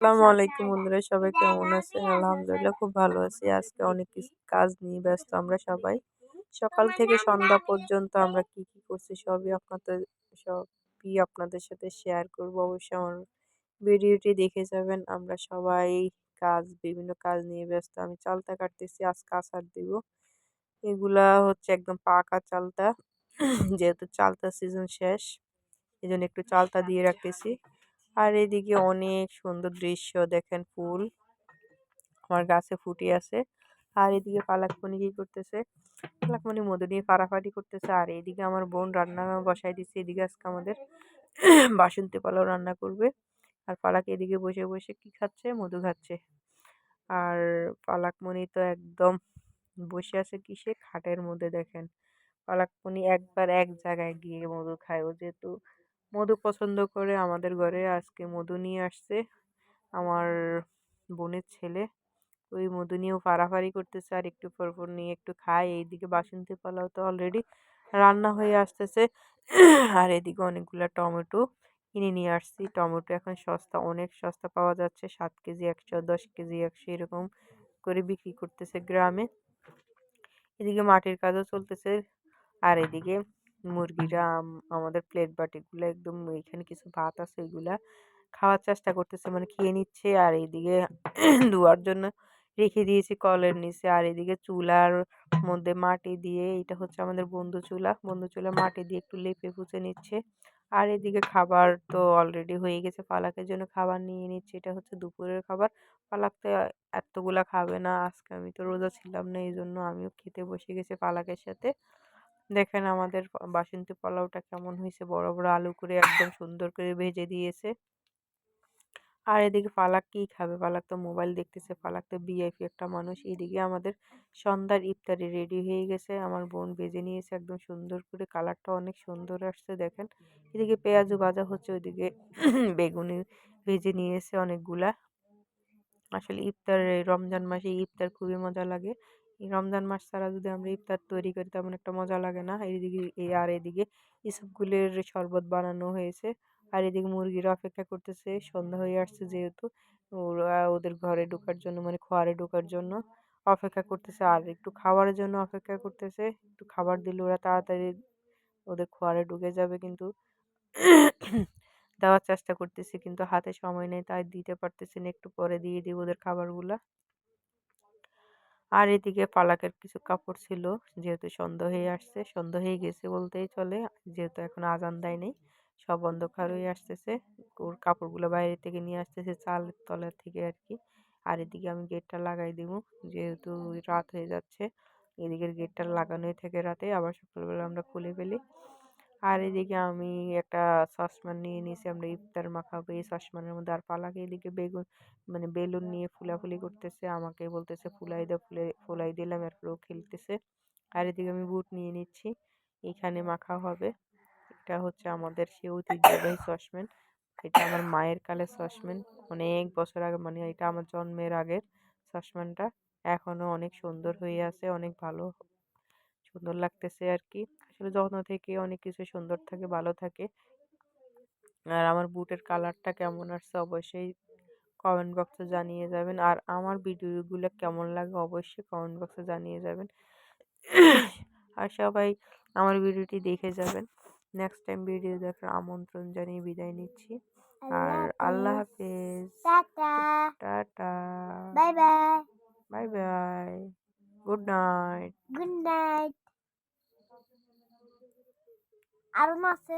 আসসালামু আলাইকুম বন্ধুরা, সবাই কেমন আছেন? আলহামদুলিল্লাহ খুব ভালো আছি। আজকে অনেক কাজ নিয়ে ব্যস্ত আমরা সবাই। সকাল থেকে সন্ধ্যা পর্যন্ত আমরা কি কি করছি সবই আপনাদের সবই আপনাদের সাথে শেয়ার করব। অবশ্যই আমার ভিডিওটি দেখে যাবেন। আমরা সবাই কাজ, বিভিন্ন কাজ নিয়ে ব্যস্ত। আমি চালতা কাটতেছি আজ কাঁচার দিব। এগুলা হচ্ছে একদম পাকা চালতা। যেহেতু চালতা সিজন শেষ এই জন্য একটু চালতা দিয়ে রাখতেছি। আর এদিকে অনেক সুন্দর দৃশ্য, দেখেন ফুল। আমার গাছে ফুটে আছে। আর এদিকে পালাকমণি কি করতেছে? পালাকমণি মধু নিয়ে ফাড়াফাড়ি করতেছে। আর এদিকে আমার বোন রান্না বসাই দিচ্ছে এদিকে আজকে আমাদের। বাসন্তী পালাও রান্না করবে। আর পালাক এদিকে বসে বসে কি খাচ্ছে? মধু খাচ্ছে। আর পালাকমণি তো একদম বসে আছে কিসে? খাটের মধ্যে, দেখেন। পালাকমণি একবার এক জায়গায় গিয়ে মধু খায়। ও যেহেতু মধু পছন্দ করে আমাদের ঘরে আজকে মধু নিয়ে আসছে। আমার বোনের ছেলে। ওই মধু নিয়েও ফাড়াফাড়ি করতেছে আর একটু পর পর নিয়ে একটু খায়। এইদিকে বাসন্তী পোলাও তো অলরেডি রান্না হয়ে আসতেছে। আর এদিকে অনেকগুলো টমেটো কিনে নিয়ে আসছি। টমেটো এখন সস্তা, অনেক সস্তা পাওয়া যাচ্ছে। সাত কেজি একশো, দশ কেজি একশো এরকম করে বিক্রি করতেছে গ্রামে। এদিকে মাটির কাজও চলতেছে। আর এদিকে মুরগিরা আমাদের প্লেট বাটিগুলো একদম এখানে কিছু ভাত আছে ওইগুলা খাওয়ার চেষ্টা করতেছে। মানে খেয়ে নিচ্ছে আর এইদিকে ধোয়ার জন্য রেখে দিয়েছি কলের নিচে। আর এদিকে চুলার মধ্যে মাটি দিয়ে এটা হচ্ছে আমাদের বন্ধু চুলা। বন্ধু চুলা মাটি দিয়ে একটু লেপে পুঁছে নিচ্ছে। আর এদিকে খাবার তো অলরেডি হয়ে গেছে। পালাকের জন্য খাবার নিয়ে নিচ্ছে। এটা হচ্ছে দুপুরের খাবার। পালাক তো এতগুলা খাবে না। আজকে আমি তো রোজা ছিলাম না এই জন্য আমিও খেতে বসে গেছি পালাকের সাথে। দেখেন আমাদের বাসন্তী পোলাওটা কেমন হয়েছে বড় বড় আলু করে একদম সুন্দর করে ভেজে দিয়েছে। আর এদিকে পালাক কী খাবে? পালাক তো মোবাইল দেখতেছে, পালাক তো বিআইপি একটা মানুষ। এদিকে আমাদের সন্ধ্যার ইফতারি রেডি হয়ে গেছে। আমার বোন ভেজে নিয়েছে একদম সুন্দর করে। কালারটা অনেক সুন্দর আসছে, দেখেন। এদিকে পেঁয়াজও ভাজা হচ্ছে, ওইদিকে বেগুনি ভেজে নিয়েছে অনেকগুলা। আসলে ইফতার রমজান মাসে ইফতার খুবই মজা লাগে। এই রমজান মাস ছাড়া যদি আমরা ইফতার তৈরি করি, তেমন একটা মজা লাগে না? এইদিকে আর এদিকে ইসবগুলের শরবত বানানো হয়েছে। আর এদিকে মুরগিরা অপেক্ষা করতেছে, সন্ধ্যা হয়ে আসছে যেহেতু। ওরা ওদের ঘরে ঢোকার জন্য মানে খোয়ারে ঢোকার জন্য অপেক্ষা করতেছে। আর একটু খাবারের জন্য অপেক্ষা করতেছে। একটু খাবার দিলে ওরা তাড়াতাড়ি ওদের খোয়ারে ঢুকে যাবে কিন্তু দেওয়ার চেষ্টা করতেছি, কিন্তু হাতে সময় নেই, তাই দিতে পারতেছি না। একটু পরে দিয়ে দিব ওদের খাবারগুলা। আর এদিকে পালাকের কিছু কাপড় ছিল, যেহেতু সন্ধ্যা হয়ে আসছে, সন্ধ্যা হয়ে গেছে বলতেই চলে, যেহেতু এখন আজান নেই, সব অন্ধকার হয়ে আসতেছে, ওর কাপড়গুলো বাইরে থেকে নিয়ে আসতেছে চালের তলার থেকে আর কি, আর এদিকে আমি গেটটা লাগাই দিব, যেহেতু রাত হয়ে যাচ্ছে, এদিকের গেটটা লাগানোই থাকে রাতে, আবার সকালবেলা আমরা খুলে ফেলি। আর এদিকে আমি একটা সসপ্যান নিয়ে নিয়েছি আমরা ইফতার মাখাবো এই সসপ্যানের মধ্যে আর পালাকে এদিকে বেগুন মানে বেলুন নিয়ে ফুলাফুলি করতেছে আমাকে বলতেছে ফুলাই দে ফুলে ফুলাই দিলাম এরপর ও খেলতেছে। আর এদিকে আমি বুট নিয়ে নিচ্ছি এখানে মাখা হবে। এটা হচ্ছে আমাদের সে ঐতিহ্যবাহী সসপ্যান এটা আমার মায়ের কালের সসপ্যান অনেক বছর আগে মানে এটা আমার জন্মের আগের সসপ্যানটা এখনও অনেক সুন্দর হয়ে আছে অনেক ভালো সুন্দর লাগতেছে আর কি। আসলে যত্ন থেকে অনেক কিছু সুন্দর থাকে ভালো থাকে। আর আমার বুটের কালারটা কেমন আসছে অবশ্যই কমেন্ট বক্সে জানিয়ে যাবেন। আর আমার ভিডিওগুলো কেমন লাগে অবশ্যই কমেন্ট বক্সে জানিয়ে যাবেন। আর সবাই আমার ভিডিওটি দেখে যাবেন। নেক্সট টাইম ভিডিও দেখার আমন্ত্রণ জানিয়ে বিদায় নিচ্ছি। আর আল্লাহ হাফেজ। আরও আছে